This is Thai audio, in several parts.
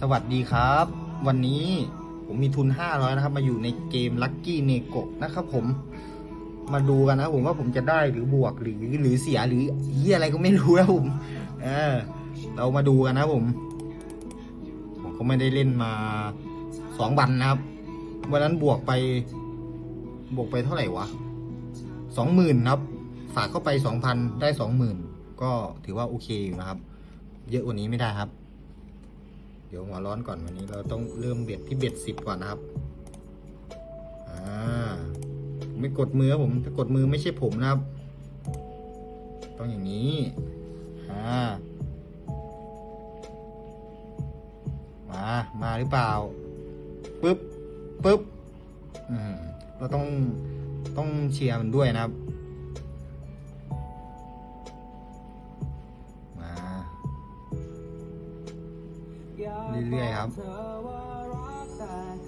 สวัสดีครับ วันนี้ผมมีทุน 500 นะครับ มาอยู่ในเกม Lucky n e g o นะครับผมมาดูกันนะผมว่าผมจะได้หรือบวกหรือหรือเสียหรือเียอะไรก็ไม่รู้นะผมเออเรามาดูกันนะผม ผมก็ไม่ได้เล่นมาสองวันนะครับ วันนั้นบวกไป บวกไปเท่าไหร่วะสองหมื่นครับ ฝากเข้าไปสองพันได้สองหมื่นก็ถือว่าโอเคอยู่นะครับ เยอะกว่านี้ไม่ได้ครับ เดี๋ยวหัวร้อนก่อนวันนี้เราต้องเริ่มเบ็ดที่เบ็ดสิบก่อนนะครับ อ่าผมไม่กดมือผมถ้ากดมือไม่ใช่ผมนะครับ ต้องอย่างนี้ อ่า มา มาหรือเปล่า ปึ๊บ ปึ๊บ อืม เราต้องต้องเชียร์มันด้วยนะครับ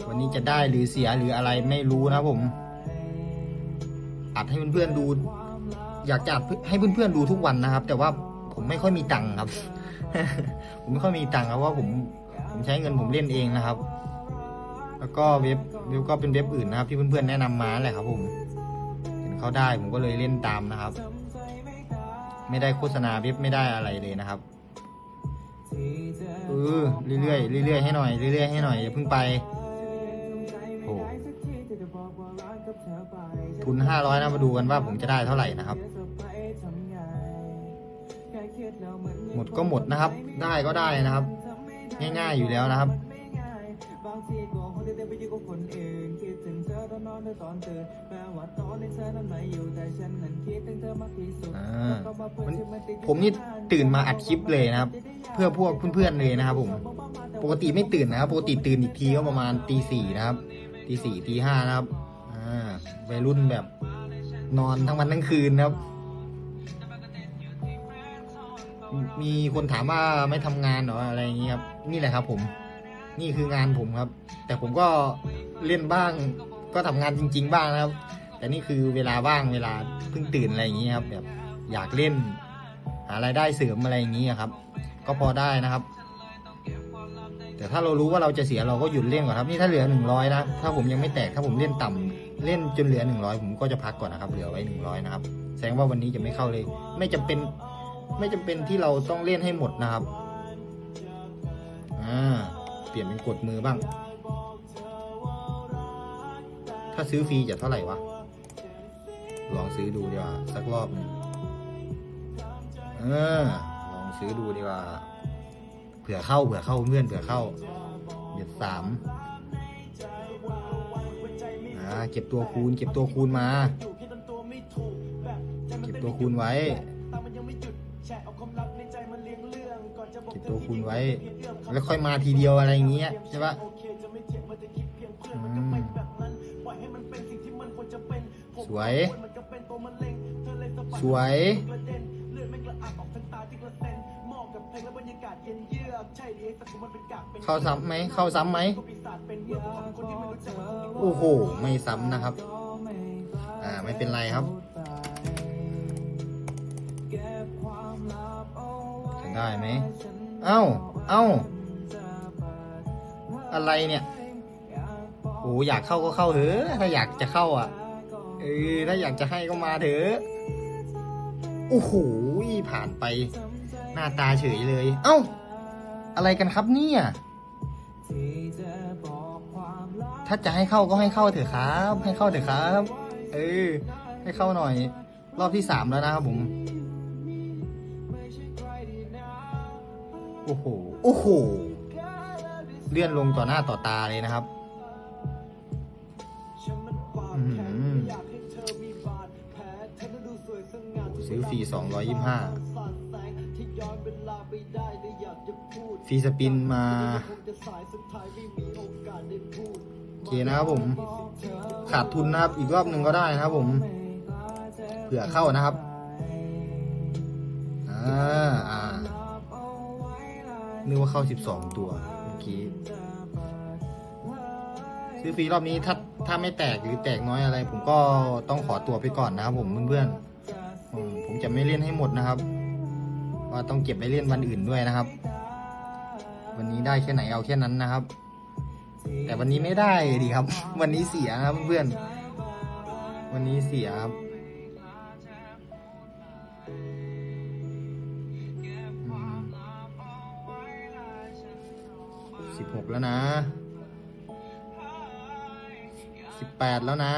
วันนี้จะได้หรือเสียหรืออะไรไม่รู้นะผม อัดให้เพื่อนๆดู อยากจะอัดให้เพื่อนๆดูทุกวันนะครับ แต่ว่าผมไม่ค่อยมีตังค์ครับ ผมไม่ค่อยมีตังค์ครับว่าผมผมใช้เงินผมเล่นเองนะครับ แล้วก็เว็บเว็บก็เป็นเว็บอื่นนะครับ ที่เพื่อนๆแนะนำมาแหละครับ ผมเห็นเขาได้ผมก็เลยเล่นตามนะครับ ไม่ได้โฆษณาเว็บไม่ได้อะไรเลยนะครับ ออเรื่อยๆเรื่อยๆให้หน่อยเรื่อยๆให้หน่อยอย่าเพิ่งไปโอ้ทุนห้าร้อยนะมาดูกันว่าผมจะได้เท่าไหร่นะครับ หมดก็หมดนะครับ ได้ก็ได้นะครับ ง่ายๆอยู่แล้วนะครับ อ่าวันผมนี่ตื่นมาอัดคลิปเลยนะครับ เพื่อพวกเพื่อนๆเลยนะครับผม ปกติไม่ตื่นนะครับปกติตื่นอีกทีก็ประมาณตีสี่นะครับตีสี่ตีห้านะครับอ่าวัยรุ่นแบบนอนทั้งวันทั้งคืนนะครับ มีคนถามว่าไม่ทำงานเหรออะไรอย่างนี้ครับ นี่แหละครับ ผม นี่คืองานผมครับ แต่ผมก็เล่นบ้าง ก็ทำงานจริง ๆ บ้างนะครับ แต่นี่คือเวลาว่างเวลาเพิ่งตื่นอะไรอย่างนี้ครับ แบบอยากเล่น หารายได้เสริมอะไรอย่างนี้ครับ ก็พอได้นะครับ แต่ถ้าเรารู้ว่าเราจะเสียเราก็หยุดเล่นก่อนครับ นี่ถ้าเหลือหนึ่งร้อยนะถ้าผมยังไม่แตกถ้าผมเล่นต่ำเล่นจนเหลือหนึ่งร้อยผมก็จะพักก่อนนะครับ เหลือไว้หนึ่งร้อยนะครับแสดงว่าวันนี้จะไม่เข้าเลย ไม่จำเป็น ไม่จำเป็นที่เราต้องเล่นให้หมดนะครับอ่าเปลี่ยนเป็นกดมือบ้าง ถ้าซื้อฟรีจะเท่าไหร่วะ ลองซื้อดูดีกว่า สักรอบนึงเออ ลองซื้อดูดีกว่า เผื่อเข้าเผื่อเข้าเพื่อนเผื่อเข้าเดี๋ยวสามอ่าเก็บตัวคูณ เก็บตัวคูณมา เก็บตัวคูณไว้เก็บตัวคูณไว้ แล้วค่อยมาทีเดียวอะไรอย่างเงี้ยใช่ปะ สวย สวย เข้าซ้ำไหม เข้าซ้ำไหม โอ้โห ไม่ซ้ำนะครับ อ่า ไม่เป็นไรครับจะได้ไหม เอ้า เอ้า อะไรเนี่ย โอ้อยากเข้าก็เข้าเถอะ ถ้าอยากจะเข้าอะ เออถ้าอยากจะให้ก็มาเถอะโอ้โหผ่านไป หน้าตาเฉยเลย เอ้า อะไรกันครับเนี่ยถ้าจะให้เข้าก็ให้เข้าเถอะครับ ให้เข้าเถอะครับ เออ ให้เข้าหน่อย รอบที่สามแล้วนะครับผมโอ้โหโอ้โหเลื่อนลงต่อหน้าต่อตาเลยนะครับ ซื้อฟรีสองร้อยยี่ห้าฟรีสปินมาโอเคนะครับผม ขาดทุนนะครับ อีกรอบหนึ่งก็ได้นะครับผม เผื่อเข้านะครับอ่าอ่านึกว่าเข้า 12 ตัวเมื่อกี้ซื้อฟรีรอบนี้ถ้าถ้าไม่แตกหรือแตกน้อยอะไร ผมก็ต้องขอตัวไปก่อนนะครับผมเพื่อนๆ อืมผมจะไม่เล่นให้หมดนะครับว่าต้องเก็บไปเล่นวันอื่นด้วยนะครับ วันนี้ได้แค่ไหนเอาแค่นั้นนะครับ แต่วันนี้ไม่ได้ดีครับ วันนี้เสียนะครับเพื่อนวันนี้เสียครับสิบหกแล้วนะสิบแปดแล้วนะ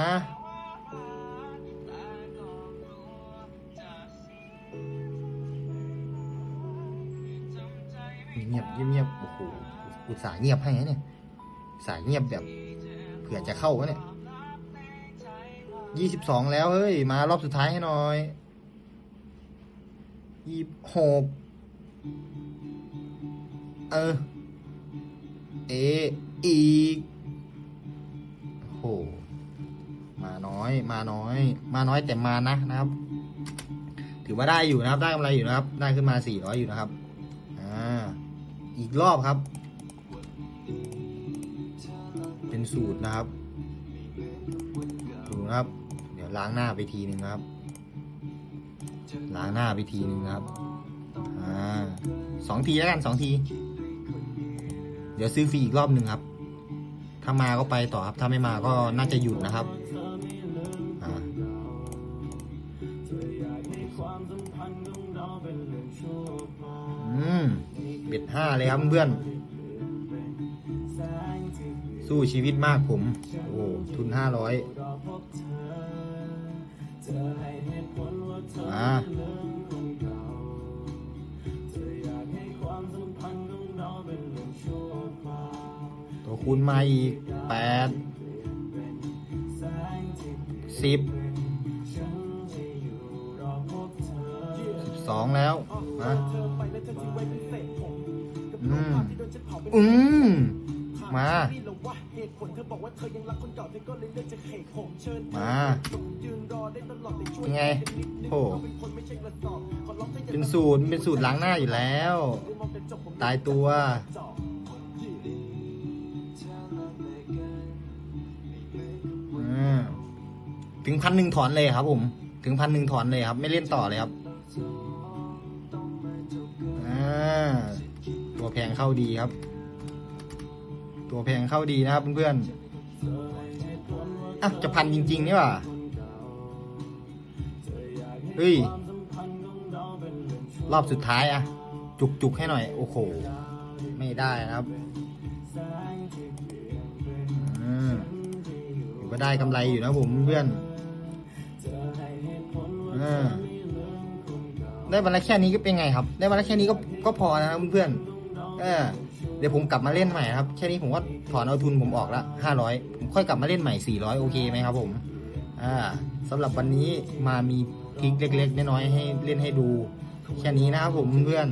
เงียบเงียบโอ้โหอุตส่าห์เงียบให้เนี่ยสายเงียบแบบ เผื่อจะเข้าวะเนี่ยยี่สิบสองแล้วเฮ้ย มารอบสุดท้ายให้หน่อยยี่หกเออ เอ อีกโห มาน้อย มาน้อย มาน้อยแต่มานะนะครับ ถือว่าได้อยู่นะครับ ได้กำไรอยู่นะครับ ได้ขึ้นมาสี่ร้อยอยู่นะครับ อีกรอบครับ เป็นสูตรนะครับดูนะครับ เดี๋ยวล้างหน้าไปทีหนึ่งครับ ล้างหน้าไปทีหนึ่งครับอ่าสองทีแล้วกันสองที เดี๋ยวซื้อฟรีอีกรอบหนึ่งครับ ถ้ามาก็ไปต่อครับ ถ้าไม่มาก็น่าจะหยุดนะครับ ดห้าเลยครับเพื่อนสู้ชีวิตมากผม โอ้ ทุนห้าร้อยมาตัวคูณมาอีกแปดสิบสิบสองแล้วมา อืมอืมมามาเป็นไงโหเป็นสูตรเป็นสูตรล้างหน้าอยู่แล้ว ตายตัวอืมถึงพันหนึ่งถอนเลยครับผม ถึงพันหนึ่งถอนเลยครับ ไม่เล่นต่อเลยครับ แพงเข้าดีครับ ตัวแพงเข้าดีนะครับเพื่อนๆอะจะพันจริงๆนี่ว่าเฮ้ย รอบสุดท้ายอะจุกจุกๆให้หน่อย โอ้โห ไม่ได้นะครับอืมถือว่าได้กำไรอยู่นะผมเพื่อนอได้วันละแค่นี้ก็เป็นไงครับ ได้วันละแค่นี้ก็ก็พอนะครับเพื่อนๆ เออเดี๋ยวผมกลับมาเล่นใหม่ครับ แค่นี้ผมก็ถอนเอาทุนผมออกละห้าร้อยผมค่อยกลับมาเล่นใหม่สี่ร้อยโอเคไหมครับผมอ่าสำหรับวันนี้มามีทิกเล็กๆน้อยๆให้เล่นให้ดู แค่นี้นะครับผมเพื่อน